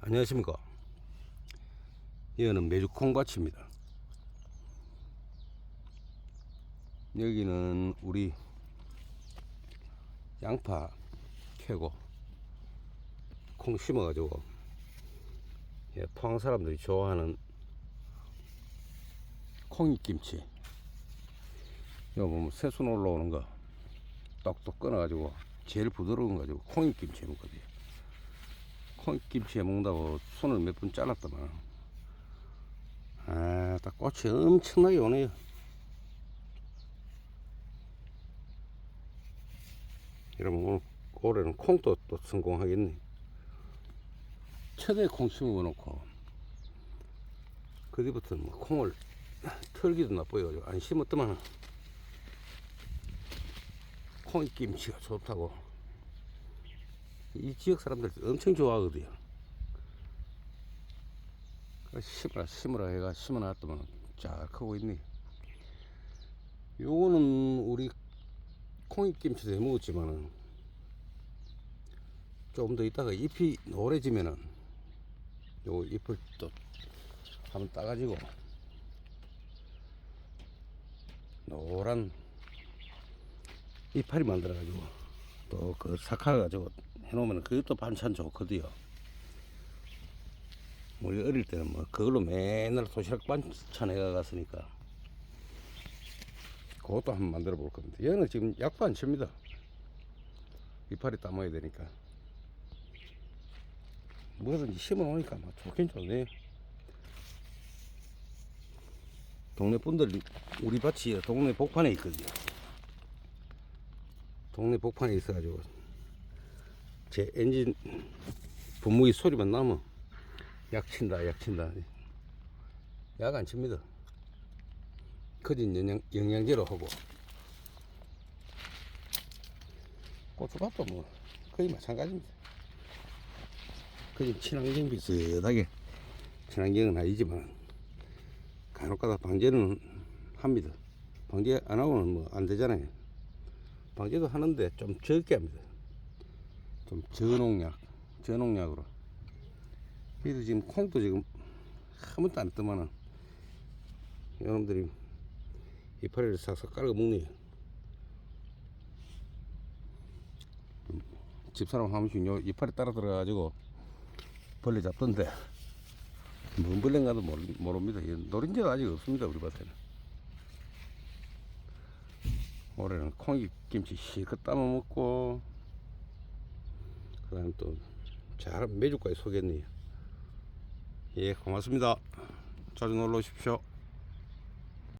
안녕하십니까. 이거는 메주 콩밭입니다. 여기는 우리 양파 캐고 콩 심어 가지고 예, 포항 사람들이 좋아하는 콩잎김치. 여기 보면 새순 올라오는 거 똑똑 끊어 가지고 제일 부드러운 거 가지고 콩잎김치 해먹거든요 콩김치 해먹는다고 손을 몇 번 잘랐더만. 아딱 꽃이 엄청나게 오네요. 여러분 오늘 올해는 콩도 또 성공하겠네. 최대 콩 심어놓고 그 뒤부터는 뭐 콩을 털기도 나빠요 안 심었더만 콩김치가 좋다고 이 지역 사람들 엄청 좋아하거든요. 그래서 심으라 심으라 해가 심어놨더만 잘 크고 있네. 요거는 우리 콩잎김치도 해 먹었지만은 조금 더 있다가 잎이 노래지면은 요 잎을 또 한번 따가지고 노란 이파리 만들어가지고 또 그 삭혀가지고 해놓으면 그것도 반찬 좋거든요. 우리 어릴 때는 뭐 그걸로 맨날 도시락 반찬 해가 갔으니까 그것도 한번 만들어 볼 겁니다. 얘는 지금 약도 안 칩니다. 이파리 따먹어야 되니까. 뭐든지 심어 놓으니까 막 좋긴 좋네. 동네 분들 우리 밭이 동네 복판에 있거든요. 동네 복판에 있어가지고 제 엔진 분무기 소리만 나면 약 친다 약 친다. 약 안 칩니다. 커진 영양, 영양제로 하고. 고추밭도 뭐 거의 마찬가지입니다. 그냥 친환경 비슷하게 친환경은 아니지만 간혹가다 방제는 합니다. 방제 안 하고는 뭐 안 되잖아요. 방제도 하는데 좀 적게 합니다 좀 저농약, 저농약으로. 그래도 지금 콩도 지금 한 번도 안 뜨면은 여러분들이 이파리를 싹싹 깔아 먹네요. 음, 집사람 한 번씩 요 이파리 따라 들어가가지고 벌레 잡던데 뭔 벌레인가도 모르, 모릅니다. 이 노린재가 아직 없습니다 우리 밭에는. 올해는 콩이 김치 실컷 따먹 먹고 그 다음 또 잘한 메주까지 소개했네요. 예, 고맙습니다. 자주 놀러 오십시오.